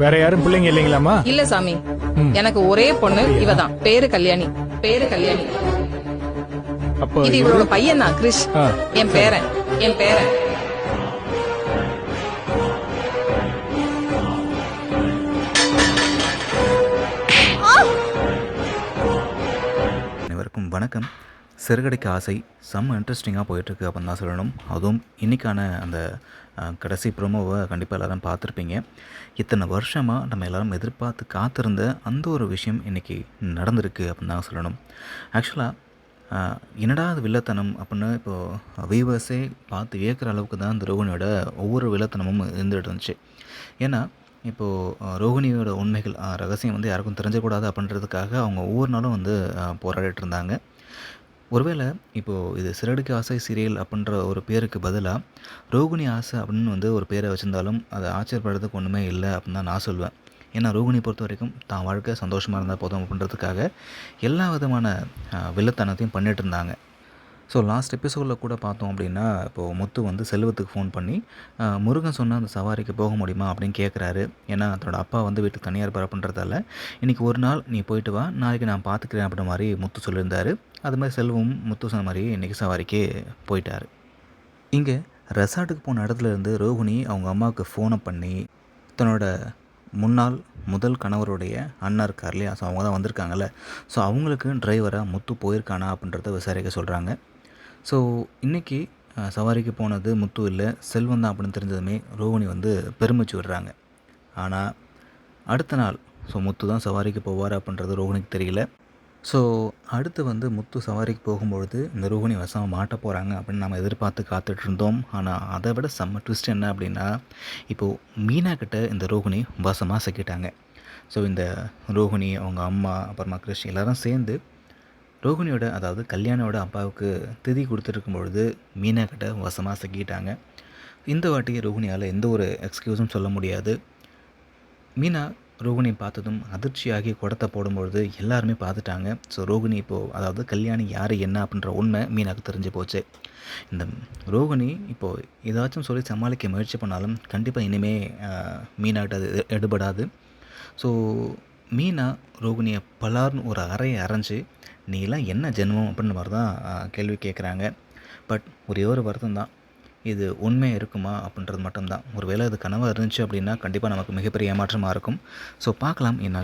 வேற யாரும் பிள்ளைங்க இல்லைங்களாம்மா? இல்ல சாமி. எனக்கு ஒரே பொண்ணு இவதான். பேரு கல்யாணி. பேரு கல்யாணி. அப்போ இது இவரோட பையன் தான் கிரிஷ். என் பேரன். என் பேரன். அனைவருக்கும் வணக்கம். சிறுகடைக்கு ஆசை செம்ம இன்ட்ரெஸ்டிங்காக போயிட்டுருக்கு அப்படின்னு தான் சொல்லணும். அதுவும் இன்றைக்கான அந்த கடைசி ப்ரோமோவை கண்டிப்பாக எல்லோரும் பார்த்துருப்பீங்க. இத்தனை வருஷமாக நம்ம எல்லோரும் எதிர்பார்த்து காத்திருந்த அந்த ஒரு விஷயம் இன்றைக்கி நடந்திருக்கு அப்படின்னு தான் சொல்லணும். ஆக்சுவலாக என்னடா அது வில்லத்தனம் அப்படின்னு இப்போது வீவர்ஸே பார்த்து வியக்கிற அளவுக்கு தான் இந்த ரோகிணியோட ஒவ்வொரு வில்லத்தனமும் இருந்துட்டு இருந்துச்சு. ஏன்னா இப்போது ரோகிணியோட உண்மைகள் ரகசியம் வந்து யாருக்கும் தெரிஞ்சக்கூடாது அப்படின்றதுக்காக அவங்க ஒவ்வொரு நாளும் வந்து போராடிட்டு இருந்தாங்க. ஒருவேளை இப்போது இது சிறடுக்கு ஆசை சீரியல் அப்படின்ற ஒரு பேருக்கு பதிலாக ரோகிணி ஆசை அப்படின்னு வந்து ஒரு பேரை வச்சுருந்தாலும் அதை ஆச்சரியப்படுறதுக்கு ஒன்றுமே இல்லை அப்படின்னு தான் நான் சொல்லுவேன் ஏன்னா ரோகிணி பொறுத்த வரைக்கும் தான் வாழ்க்கை சந்தோஷமாக இருந்தால் போதும் அப்படின்றதுக்காக எல்லா விதமான வில்லத்தனத்தையும் பண்ணிகிட்டு இருந்தாங்க. ஸோ லாஸ்ட் எபிசோடில் கூட பார்த்தோம் அப்படின்னா இப்போது முத்து வந்து செல்வத்துக்கு ஃபோன் பண்ணி முருகன் சொன்னால் அந்த சவாரிக்கு போக முடியுமா? அப்படின்னு கேட்குறாரு ஏன்னா தன்னோட அப்பா வந்து வீட்டுக்கு தனியாக இருப்பார் அப்படின்றதால இன்றைக்கி ஒரு நாள் நீ போயிட்டு வா நாளைக்கு நான் பார்த்துக்கிறேன் அப்படின்ற மாதிரி முத்து சொல்லியிருந்தார். அது மாதிரி செல்வம் முத்து சொன்ன மாதிரி இன்றைக்கி சவாரிக்கு போயிட்டார். இங்கே ரெசார்ட்டுக்கு போன இடத்துல இருந்து ரோஹிணி அவங்க அம்மாவுக்கு ஃபோனை பண்ணி தன்னோட முன்னாள் முதல் கணவருடைய அண்ணா இருக்கார் இல்லையா? ஸோ அவங்க தான் வந்திருக்காங்கல்ல. ஸோ அவங்களுக்கு டிரைவராக முத்து போயிருக்கானா அப்படின்றத விசாரிக்க சொல்கிறாங்க ஸோ இன்றைக்கி சவாரிக்கு போனது முத்து இல்லை செல்வம் தான் அப்படின்னு தெரிஞ்சதுமே ரோஹிணி வந்து பெருமிச்சு விடுறாங்க. ஆனால் அடுத்த நாள் ஸோ முத்து தான் சவாரிக்கு போவார் அப்படின்றது ரோஹிணிக்கு தெரியல. ஸோ அடுத்து வந்து முத்து சவாரிக்கு போகும்பொழுது இந்த ரோகிணி வசம் மாட்ட போகிறாங்க அப்படின்னு நம்ம எதிர்பார்த்து காத்துட்டு இருந்தோம். ஆனால் அதை விட செம்ம ட்விஸ்ட் என்ன அப்படின்னா இப்போது மீனா கிட்ட இந்த ரோகிணி வசமாக சிக்கிட்டாங்க. ஸோ இந்த ரோகிணி அவங்க அம்மா அப்புறமா கிருஷ் எல்லாரும் சேர்ந்து ரோகிணியோட அதாவது கல்யாணோட அப்பாவுக்கு திதி கொடுத்துருக்கும் பொழுது மீனா கிட்ட வசமாக சிக்கிட்டாங்க. இந்த வாட்டி ரோகிணியால் எந்த ஒரு எக்ஸ்கியூஸும் சொல்ல முடியாது. மீனா ரோகிணி பார்த்ததும் அதிர்ச்சியாகி குடத்தை போடும்பொழுது எல்லாருமே பார்த்துட்டாங்க. ஸோ ரோகிணி இப்போது அதாவது கல்யாணி யார் என்ன அப்படின்ற உண்மை மீனாக்கு தெரிஞ்சு போச்சு. இந்த ரோகிணி இப்போது ஏதாச்சும் சொல்லி சமாளிக்க முயற்சி பண்ணாலும் கண்டிப்பாக இனிமே மீனாகிட்ட அது எடுபடாது. ஸோ மீனா ரோகிணியை பலார்னு ஒரு அறையை அரைஞ்சு நீலாம் என்ன ஜென்மம்? அப்படின்ற மாதிரி தான் கேள்வி கேட்குறாங்க. பட் ஒரே ஒரு வருத்தம் தான். இது உண்மை இருக்குமா? அப்படின்றது மட்டும்தான். ஒருவேளை அது கனவாக இருந்துச்சு அப்படின்னா கண்டிப்பாக நமக்கு மிகப்பெரிய ஏமாற்றமாக இருக்கும். ஸோ பார்க்கலாம் என்ன